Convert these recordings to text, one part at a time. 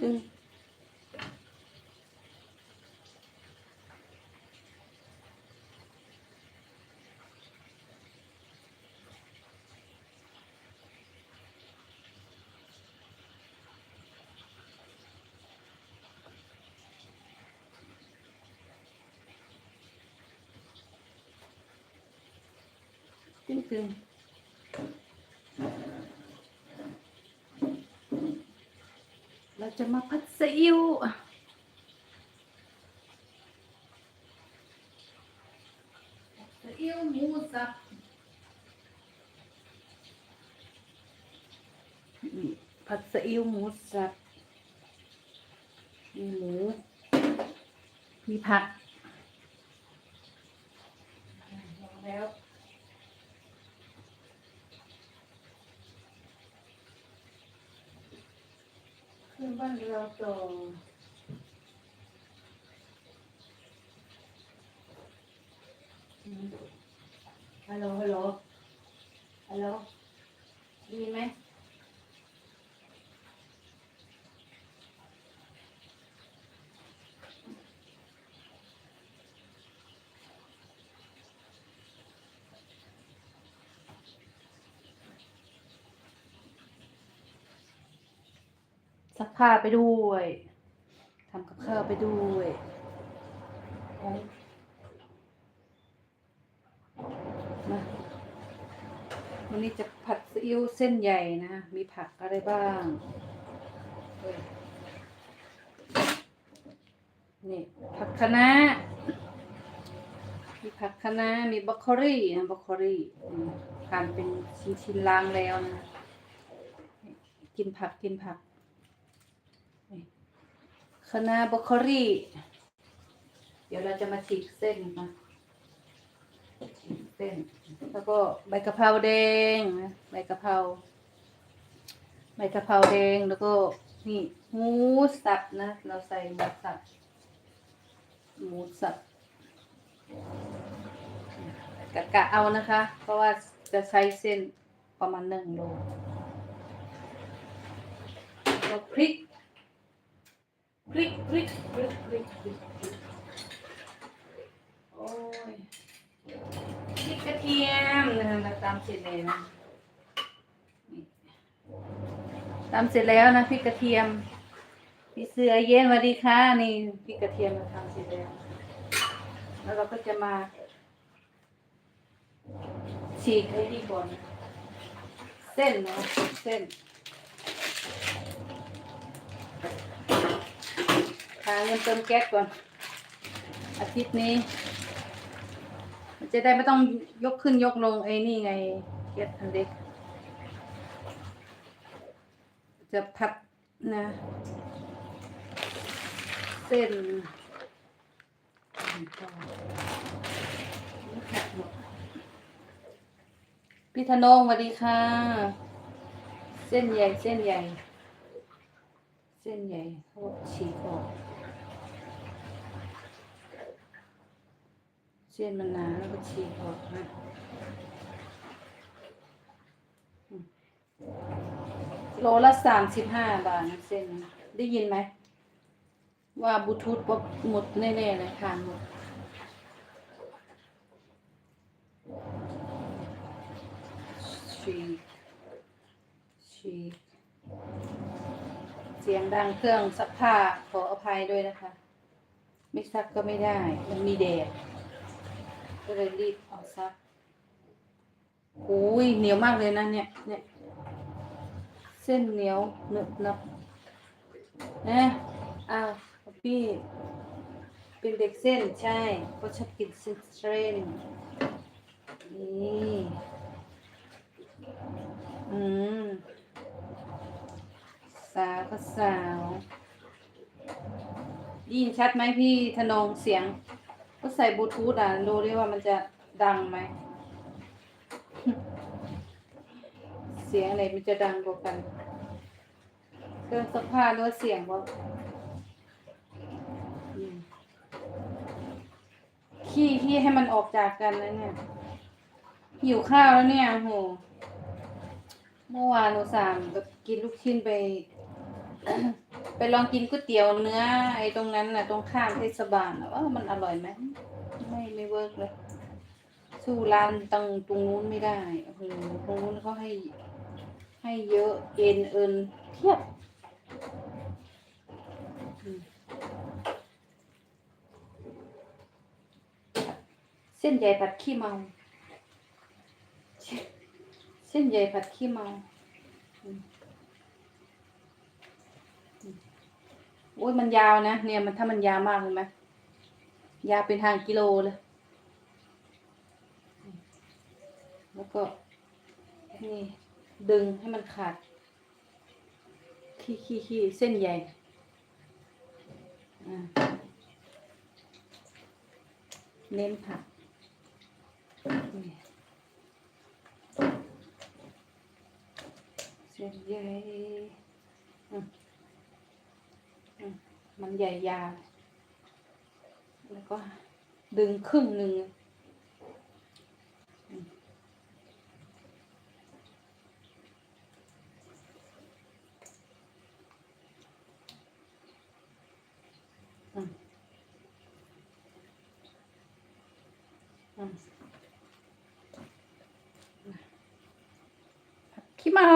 ตึงตึงตึงเรา จะมาพัดซีอิ๊วซีอิ๊วหมูสับผัดซีอิ๊วหมูสับมีหมูมีผักแล้ว ขึ้น บ้านเราต่ออืมฮัลโหล ฮัลโหล ฮัลโหล ดีไหม ซักผ้าไปด้วยทำกับข้าวไปด้วยมาวันนี้จะผัดซีอิ๊วเส้นใหญ่นะ มีผักอะไรบ้างเอ้ยนี่ ผักคะน้ามีผักคะน้ามีบรอกโคลีนะบรอกโคลีอืมการเป็นชิ้นๆล้างแล้วนะ กินผักกินผัก คณะบรอกโคลีเดี๋ยวเราจะมาฉีกเส้นนะฉีกเส้น แล้วก็ใบกะเพราแดงนะใบกะเพราใบกะเพราแดงแล้วก็นี่หมูสับนะ เราใส่หมูสับหมูสับกะกะเอานะคะ เพราะว่าจะใช้เส้นประมาณหนึ่งโลแล้วพริก ริกพริกพริกพริกพริกโอ้ยพริกกระเทียมนะคะมาตามเสร็จแล้วนะตามเสร็จแล้วนะพริกกระเทียมพี่เสือเย็นสวัสดีค่ะนี่พริกกระเทียมเราทำเสร็จแล้ว แล้วเราก็จะมาฉีกให้ดีก่อนเส้นเนาะเส้น หาเงินเติมแก๊สก่อน อาทิตย์นี้ จะได้ไม่ต้องยกขึ้นยกลงไอ้นี่ไงแก๊สอันเล็ก จะผัดนะ เส้นพี่ธนงสวัสดีค่ะ เส้นใหญ่เส้นใหญ่ เส้นใหญ่เขาบอกฉีกออก เส้นมันหนาแล้วก็ฉีกออกนะโลละสามสิบห้าบาทนะเส้นได้ยินไหม ว่าบลูทูธว่าหมดแน่ๆเลยผ่านหมดฉีกฉีกเสียงดังเครื่องซักผ้าขออภัยด้วยนะคะ ไม่ซักก็ไม่ได้ มันมีแดด ก็เลยรีบเอาซักโอ้ยเหนียวมากเลยนะเนี่ยเนี่ย เส้นเหนียวหนึบหนับนะอ้าวพี่เป็นเด็กเส้นใช่ก็ชอบกินเส้นเทรนนี่อืมสาวก็สาวยินชัดไหมพี่ธนงเสียง ก็ใส่บลูทูธอะดูดิว่ามันจะดังไหม เสียงอะไรมันจะดังกว่ากันเครื่องซักผ้าหรือว่าเสียงวะอืมขี้ขี้ให้มันออกจากกันแล้วเนี่ย หิวข้าวแล้วเนี่ยโห เมื่อวานหนูสามแบบกินลูกชิ้นไป ไปลองกินก๋วยเตี๋ยวเนื้อ ไอ้ตรงนั้นน่ะ ตรงข้ามเทศบาลน่ะว่ามันอร่อยไหมไม่ไม่เวิร์กเลย สู้ร้านตรงตรงนู้นไม่ได้โอ้โหตรงนู้นเขาให้ ให้เยอะเอ็นเอินเทียบเส้นใหญ่ผัดขี้เมา เส้นใหญ่ผัดขี้เมาอืมอืม โอ้ยมันยาวนะ เนี่ยมันถ้ามันยาวมากเลยไหมยาวเป็นทางกิโลเลย แล้วก็นี่ดึงให้มันขาด ขี้ขี้ขี้เส้นใหญ่อ่าเน้นผักเส้นใหญ่อื มันใหญ่ยาว แล้วก็ดึงครึ่งหนึ่งอืมอืมผัดขี้เมา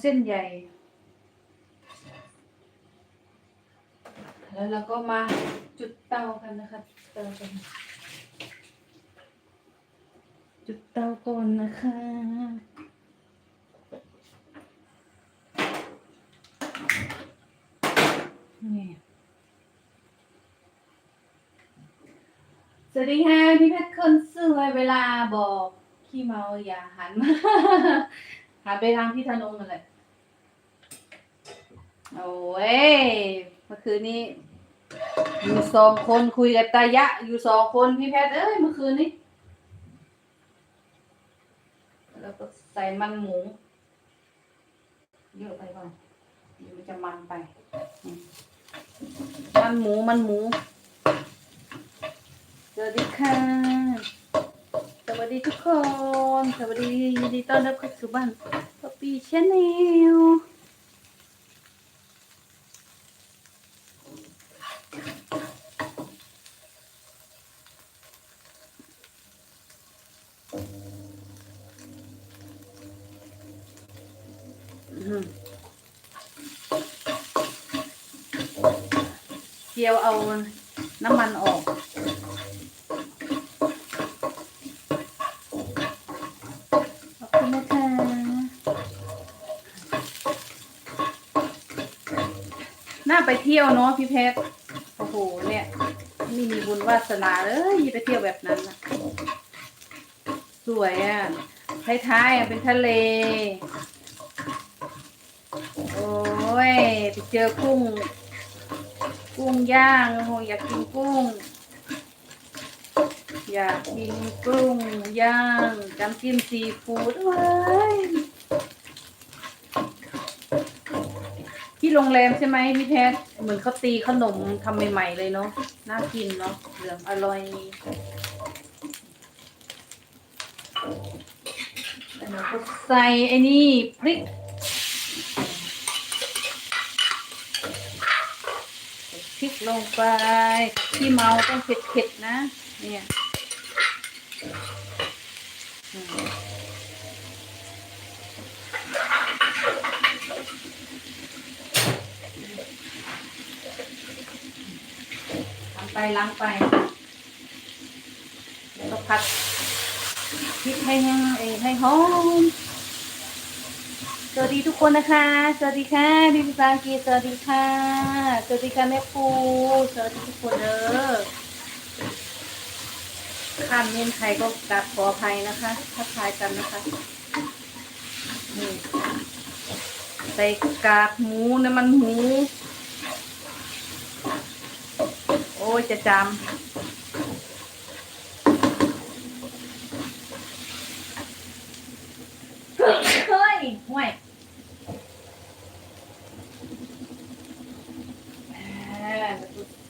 เส้นใหญ่ แล้วเราก็มาจุดเตากันนะคะเตากันจุดเตาก่อนนะคะนี่สวัสดีค่ะพี่เพชรคนสวยเวลาบอกขี้เมาอย่าหันมาหันไปทางที่ถนนนั่นแหละโอ้ยเมื่อคืนนี้ อยู่สองคนคุยกับตายะ อยู่สองคนพี่เพชรเอ้ยเมื่อคืนนี้ แล้วก็ใส่มันหมู เยอะไปก่อนเดี๋ยวมันจะมันไปมมันหมูมันหมูสวัสดีค่ะ สวัสดีทุกคน สวัสดียินดีต้อนรับเข้าสู่บ้านป๊อปปี้ชาแนล เดียวเอาน้ำมันออกขอบคุณนะคะน่าไปเที่ยวเนาะพี่เพชรโอ้โหเนี่ยไม่มีบุญวาสนาเลยย่าไปเที่ยวแบบนั้นนะสวยอะท้ายๆเป็นทะเล โอ้ย ไปเจอกุ้ง กุ้งย่างโอ้โหอยากกินกุ้ง อยากกินกุ้งย่างน้ำจิ้มซีฟู้ดเว้ยที่โรงแรมใช่ไหมพี่แพทเหมือนเขาตีขนมทำใหม่ๆเลยเนาะน่ากินเนาะเหลืองอร่อยแล้วก็ใส่ไอ้นี่พริกใส่พริก ลงไปที่เมาต้องเผ็ดๆนะ เนี่ยทำไปล้างไป แล้วก็ผัดพริกให้แห้งให้หอม วัสดีทุกคนนะคะ สวัสดีค่ะพี่พิพากีสวัสดีค่ะ สวัสดีค่ะแม่ปูสวัสดีทุกคนเด้อข้ามเน้นไทยก็กราบขออภัยนะคะทักทายกันนะคะนี่ใส่กากหมูน้ำมันหมู โอ้ยจะจำเฮ้ยห่วยอ่า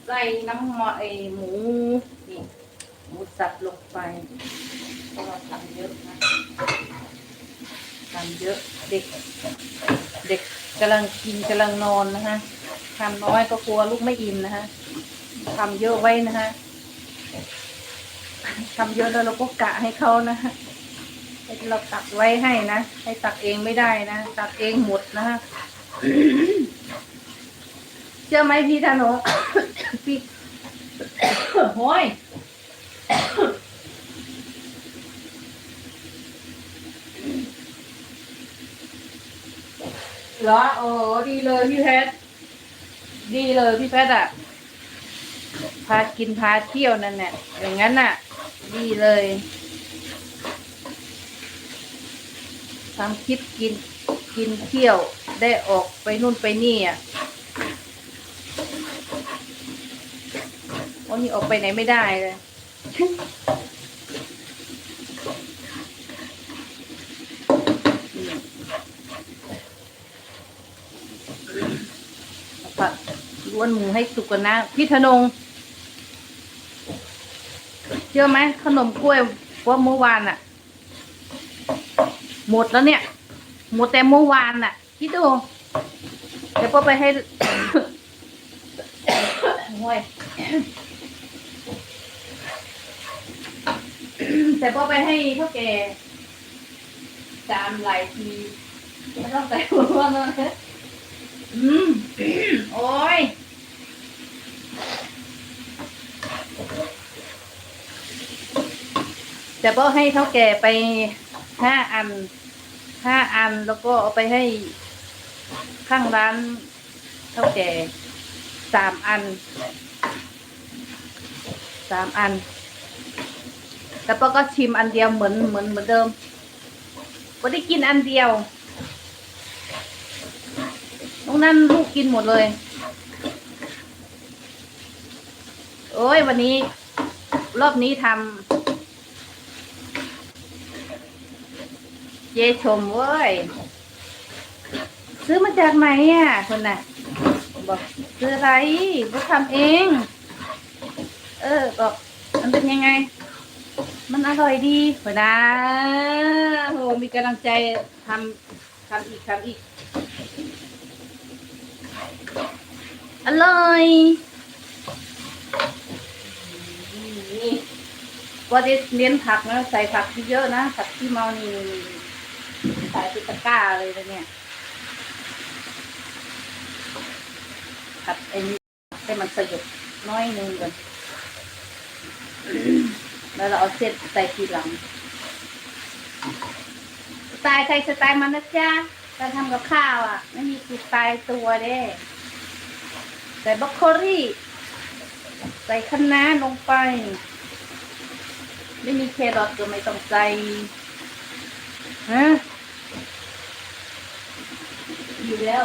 ใส่น้ำมันไอหมูนี่หมูสับลงไปเพราะเราทำเยอะนะทำเยอะเด็ก เด็กกำลังกินกำลังนอนนะฮะทำน้อยก็กลัวลูกไม่อิ่มนะฮะทำเยอะไว้นะฮะทำเยอะแล้วเราก็กะให้เขานะฮะเราตักไว้ให้นะ ให้ตักเองไม่ได้นะ ตักเองหมดนะฮะ เชื่อไหมพี่ธน งพี่โอ้ยเหรอโอ้ดีเลยพี่เพชรดีเลยพี่เพชรอะ พากินพาเที่ยวนั่นแหละอย่างนั้นน่ะ ดีเลยทำคลิปกินกินเที่ยวได้ออกไปนู่นไปนี่อะ วันนี้ออกไปไหนไม่ได้เลย ผัดล้วนหมูให้สุกก่อนนะ พี่ธนงเชื่อไหมขนมกล้วยว่าเมื่อวานอะหมดแล้วเนี่ย หมดแต่เมื่อวานอะคิดดูเดี๋ยวก็ไปให้โอ้ย แต่พอไปให้เท่าแก่จามหลายทีไม่ต้องใส่หัวนะอืมโอ้ยจะบอให้เท่าแก่ไปห้าอันห้าอันแล้วก็เอาไปให้ข้างร้านเท่าแก่สามอันสามอัน แล้วป้าก็ชิมอันเดียวเหมือนเหมือนเหมือนเดิมก็ได้กินอันเดียวตรงนั้นลูกกินหมดเลย โอ้ยวันนี้ รอบนี้ทำเยชมเว้ย ซื้อมาจากไหนอะคนน่ะ บอกซื้ออะไรก็ทำเอง เออบอกมันเป็นยังไง มันอร่อยดีหัวนะโหมีกำลังใจทำทำอีกทำอีก อร่อยนี่ว่าได้เน้นผักนะใส่ผักที่เยอะนะผักที่เมานี่ใส่เป็นตะกร้าเลยนะเนี่ยผัดไอ้นี่ให้มันสยบน้อยหนึงก่อน แล้วเราเอาเส้นใส่ทีหลังสไตล์ใครสไตล์มันนะจ๊ะการทำกับข้าวอะ ไม่มีสไตล์ตัวเด้ใส่บรอกโคลีใส่คะน้าลงไป ไม่มีแครอทก็ไม่ต้องใส่ฮะอยู่แล้ว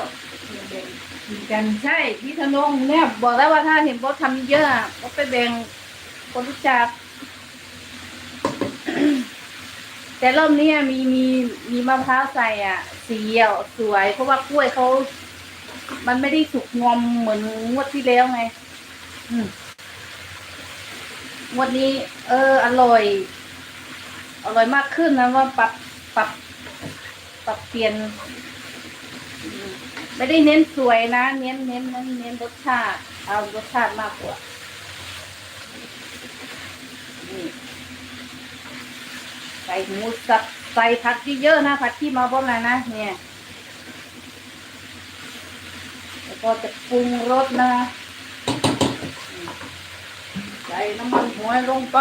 แบ่งกินกันใช่พี่ธนงเนี่ย บอกแล้วว่าถ้าเห็นบอสทำเยอะก็ไปแบ่งคนรู้จัก แต่รอบนี้มีมีมีมะพร้าวใส่อะ สีอะสวย เพราะว่ากล้วยเขา มันไม่ได้สุกงอมเหมือนงวดที่แล้วไง อืมงวดนี้ เออ อร่อย อร่อยมากขึ้นนะว่าปรับปรับปรับเปลี่ยนอืมไม่ได้เน้นสวยนะ เน้นเน้นเน้นเน้นรสชาติ เอารสชาติมากกว่านี่ ใส่หมูสับใส่ผักเยอะๆนะผักที่มาบ่นนะนะเนี่ยแล้วก็จะปรุงรสนะใส่น้ำมันหอยลงไป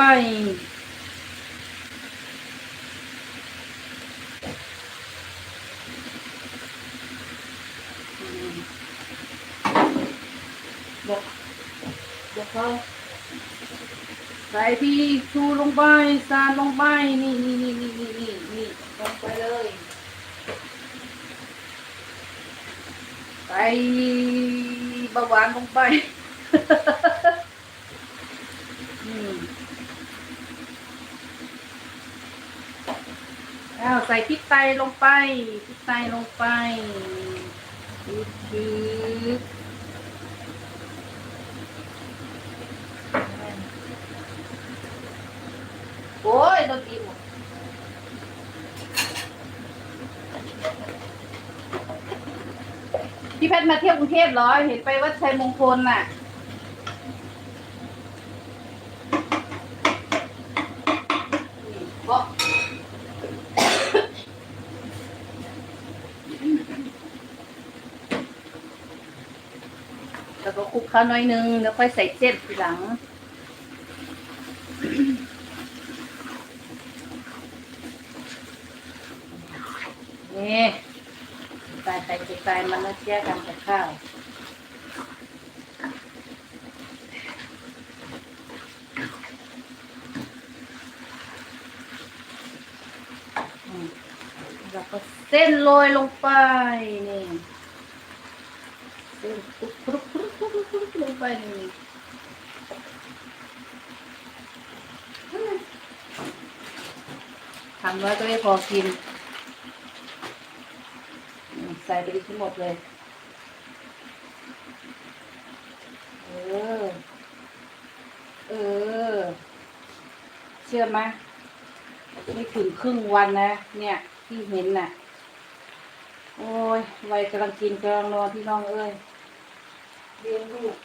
บอกบอกเขา ส่พี่ชูลงไปซานลงไปนี่นี่นี่นี่นี่นี่นี่ลงไปเลยใส่เบาหวานลงไปอืมแล้วใส่พริกไทยลงไปพริกไทยลงไปชืดชืดโอ้ยโดนตีหมด ชร มาเที่ยวกรุงเทพเหรอ เห็นไปวัดชัยมงคลน่ะ เพราะแล้วก็คลุกข้าวน้อยนึง แล้วค่อยใส่เส้นทีหลังนี่ ใส่ใส่ใส่มันแล้วแยกกันกับข้าวแล้วก็เส้นโรยลงไปนี่เส้นคลุกคลุกคลุกคลุกคลุกลงไปนี่ทำไว้ก็ไม่พอกิน ไปทั้งหมดเลย เออ เออ เชื่อไหมไม่ถึงครึ่งวันนะ เนี่ย ที่เห็นน่ะ โอ้ยวัยกำลังกินกำลังนอนพี่น้องเอ้ยเลี้ยงลูก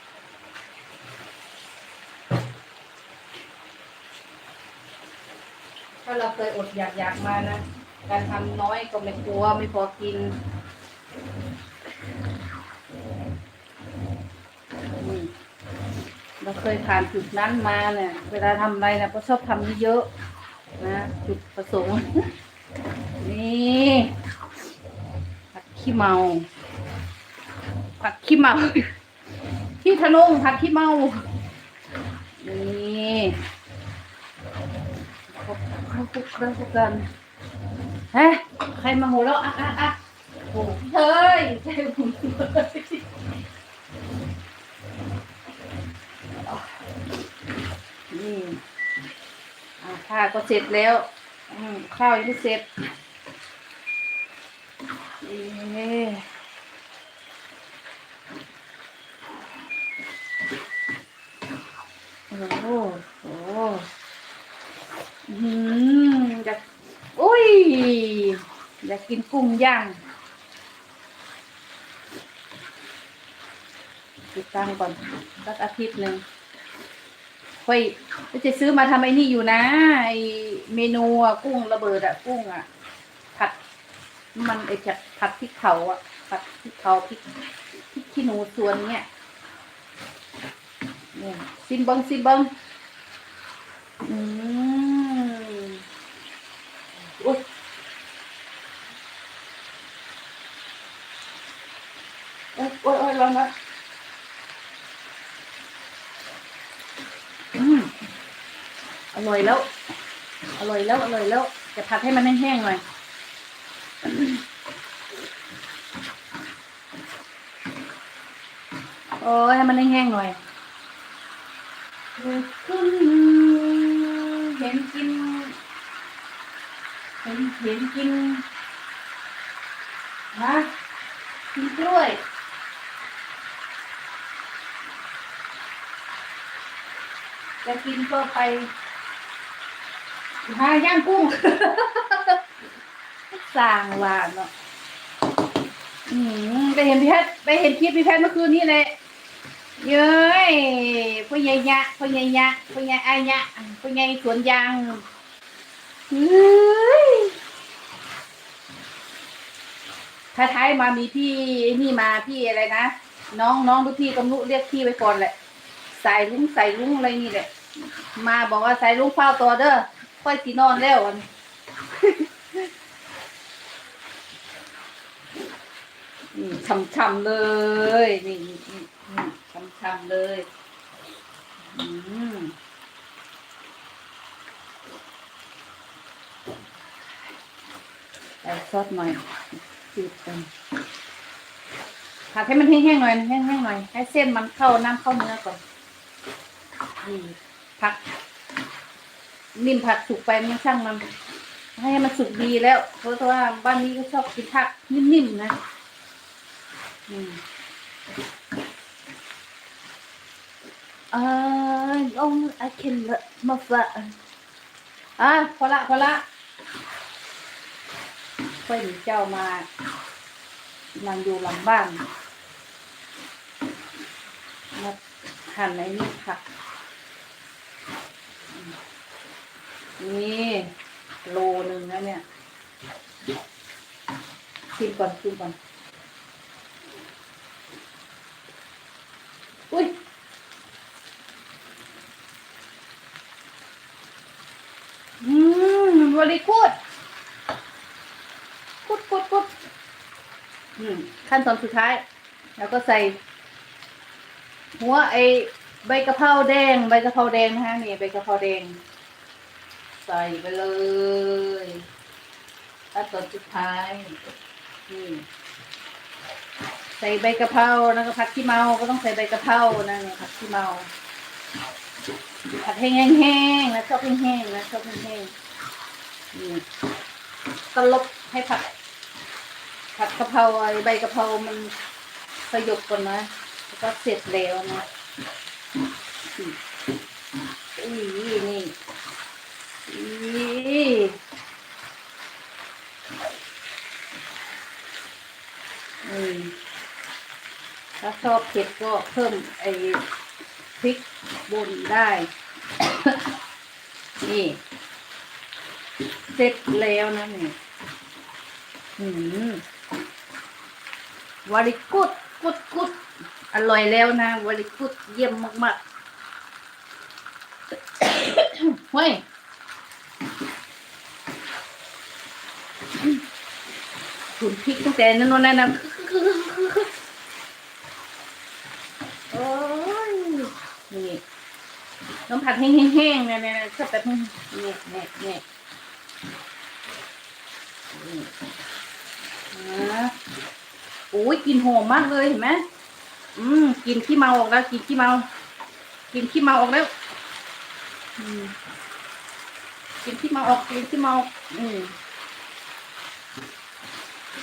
ถ้าเราเคยอดอยากอยากมานะ การทำน้อยก็ไม่กลัวไม่พอกิน เราเคยผ่านจุดนั้นมาเนี่ยเวลาทำอะไรนะก็ชอบทำเยอะๆนะจุดประสงค์ นี่ผัดขี้เมา ผัดขี้เมา ที่ทะนงผัดขี้เมา นี่เข้าเข้าคุกเข้าคุกกันเฮ้ใครมาหัวเราะอะอะอะ เฮ้ยใช่ผมเลยนี่อ่าข้าก็เสร็จแล้วข้าวยังไม่เสร็จเอ๊ะโอ้โหโอ้โหอืมอยากอุ้ย อยากกินกุ้งย่าง ติดตั้งก่อนสักอาทิตย์หนึ่งค่อยจะซื้อมาทำไอ้นี่อยู่นะไอเมนูอะกุ้งระเบิดอะกุ้งอะผัด มันไอจะผัดพริกเผาอะผัดพริกเผาพริกพริกขี้หนูส่วนเนี่ยเนี่ยซิมเบิงซิมเบิงอืมโอ้ยโอ้ยโอ้ยโอ้ยร้อนนะอืมอ ร่อยแล้ว อร่อยแล้ว อร่อยแล้ว จะผัดให้มันแห้งๆหน่อย โอ้ยให้มันแห้งๆหน่อยขึ้นเห็นกิน เห็นเห็นกินฮะกินกล้วยจะกินก็ไป หาย่างกุ้ง สร้างว่าเนาะอืมไปเห็นพี่แพทย์ไปเห็นคลิปพี่แพทย์เมื่อคืนนี้เลยเย้ยพ่อใหญ่ยะพ่อใหญ่ยะพ่อใหญ่อายะพ่อใหญ่สวนยางเฮ้ยถ้าท้ายมามีพี่นี่มาพี่อะไรนะน้องน้องทุกพี่กำลุเรียกพี่ไว้ก่อนแหละ ใสายลุงใสายลุงอะไรนี่แหละ มาบอกว่าใสายลุงเฝ้าตัวเด้อ ค่อยสีนอนแล้วอันนี่ช่ำๆเลย นี่นี่นี่ช่ำๆเลยอืมใส่ซอสหน่อยจืดกันผัดให้มันแห้งๆหน่อยแห้งๆหน่อย ให้เส้นมันเข้าน้ำเข้าเนื้อก่อนนี่ผัก นิ่มผักสุกไปมันช่างมัน ให้มันสุกดีแล้ว เพราะว่าบ้านนี้ก็ชอบกินผักนิ่มๆนะอืมเออองอาเคนละมาฝะอะพอละพอละค่อยหนีเจ้ามามันอยู่หลังบ้านมาหั่นไอ้นี่ผัก นี่โลหนึ่งนะเนี่ยชิมก่อนชิมก่อน อุ้ยอืมบริกูดกุดกุดกุดอืมขั้นตอนสุดท้าย แล้วก็ใส่ หัวไอใบกะเพราแดง ใบกะเพราแดงนะคะนี่ใบกะเพราแดง ใส่ไปเลยขั้นตอนสุดท้ายนี่ใส่ใบกะเพราแล้วก็ผัดขี้เมาก็ต้องใส่ใบกะเพรานะเนี่ยผัดขี้เมาผัดแห้งๆนะชอบแห้งๆนะชอบแห้งๆนี่ตลบให้ผัดผัดกะเพราไอ้ใบกะเพรามันสยบก่อนนะแล้วก็เสร็จแล้วนะอืมอุ้ยนี่ อีอืมถ้าชอบเผ็ดก็เพิ่มไอ้พริกบนได้ นี่ เสร็จแล้วนะนี่ อืมวาริกุดกุดกุดอร่อยแล้วนะวาริกุดเยี่ยมมากๆเฮ้ย ขุนพริกตั้งแต่นั้นนู่นนั่นนะโอ้ยนี่ต้องผัดแห้งๆเนี่ยเนี่ยชอบแบบนี้เนี่ยเนี่ยเนี่ยนะโอ้ยกลินหอมมากเลยเห็นไหมอืมกลินขี้เมาออกแล้วกลินขี้เมากินขี้เมาออกแล้วอืมกินขี้เมาออกกินขี้เมาอืม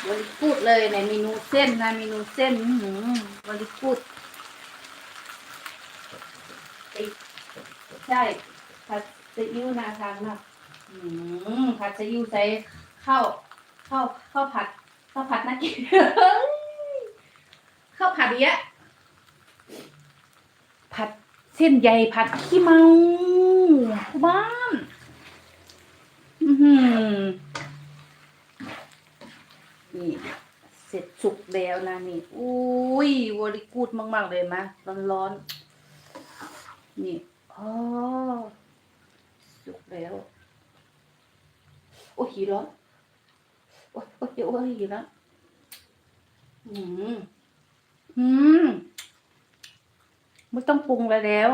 บริกูดเลยในเมนูเส้นนะเมนูเส้นอืมบริกูดใช่ผัดซีอิ๊วนาทานมากอืมผัดซีอิ๊วใส่ข้าวข้าวข้าวผัดข้าวผัดน่ากินข้าวผัดเยอะผัดเส้นใหญ่ผัดขี้เมาบ้าน อือหือ นี่เสร็จสุกแล้วนะนี่อุ้ยวอริกูดมาก ๆ เลยนะร้อนๆนี่อ๋อสุกแล้ว โอ้ยหิร้อนโอ้ยโอ้ยโอ้ยหิวแล้วอืมอืมไม่ต้องปรุงอะไรแล้ว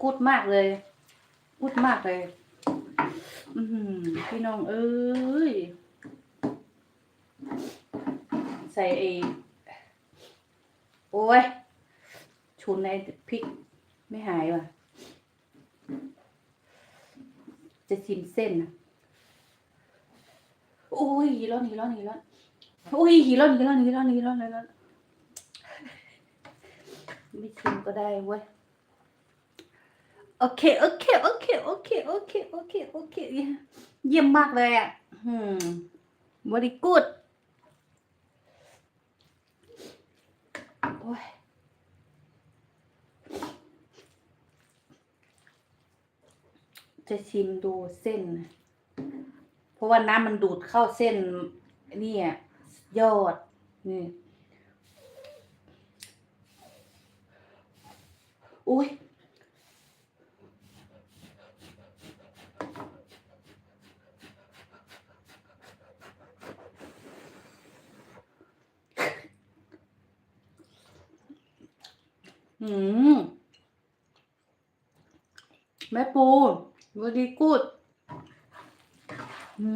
กูดมากเลยกูดมากเลย อือหือพี่น้องเอ้ย ใส่ไอ้โอ้ยชุนในพริกไม่หายว่ะ จะชิมเส้นนะโอ้ยร้อนนี่ร้อนนี่ร้อนโอ้ยร้อนนี่ร้อนนี่ร้อนนี่ร้อนนี่ร้อนไม่ชิมก็ได้เว้ยโอเคโอเคโอเคโอเคโอเคโอเคโอเคเยี่ยมมากเลยอะอืม very good โอ้ยจะชิมดูเส้น เพราะว่าน้ำมันดูดเข้าเส้นนี่อะยอด นี่อุ้ย อืมแม่ปูวดีกูดอื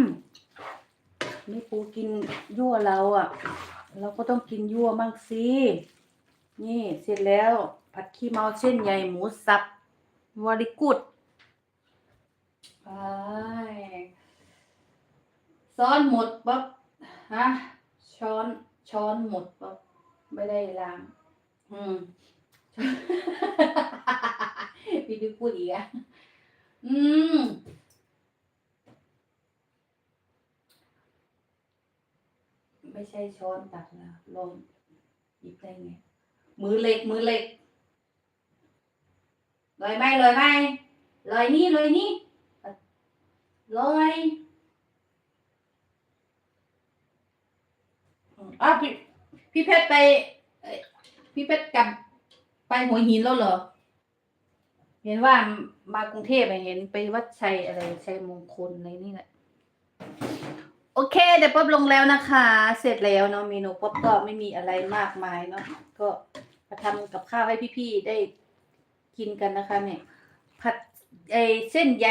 มแม่ปูกินยั่วเราอะ เราก็ต้องกินยั่วมั่งสินี่เสร็จแล้ว ผัดขี้เมาเส้นใหญ่หมูสับวดีกูดไปซ้อนหมดปั๊บฮะช้อนช้อนหมดปั๊บไม่ได้ล้าง อืม พี่ดูพูดอีกอะอืมไม่ใช่ช้อนตักนะลองหยิบได้ไง มือเล็ก มือเล็กลอยไหมลอยไหมลอยนี่ลอยนี่ลอยอืมอ้าพี่พี่เพชรไป พี่เพชรกับ ไปหัวหินแล้วเหรอ เห็นว่ามากรุงเทพอะเห็นไปวัดชัยอะไรชัยมงคลอะไรนี่แหละ โอเค เดี๋ยวป๊อบลงแล้วนะคะ เสร็จแล้วเนาะเมนูป๊อบก็ไม่มีอะไรมากมายเนาะก็มาทำกับข้าวให้พี่ๆได้กินกันนะคะ เนี่ย ผัดไอเส้นใย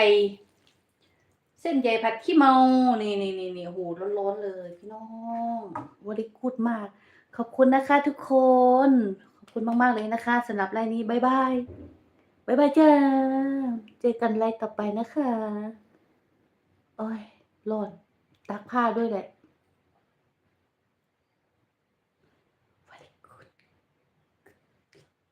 เส้นใยผัดขี้เมา นี่นี่นี่นี่โหร้อนๆเลยพี่น้องวริกูดมาก ขอบคุณนะคะทุกคน คุณมาก ๆ เลยนะคะสำหรับไลน์นี้บายบายบายบายจ้าเจอกันไลน์ต่อไปนะคะ โอ้ยร้อนตักผ้าด้วยแหละ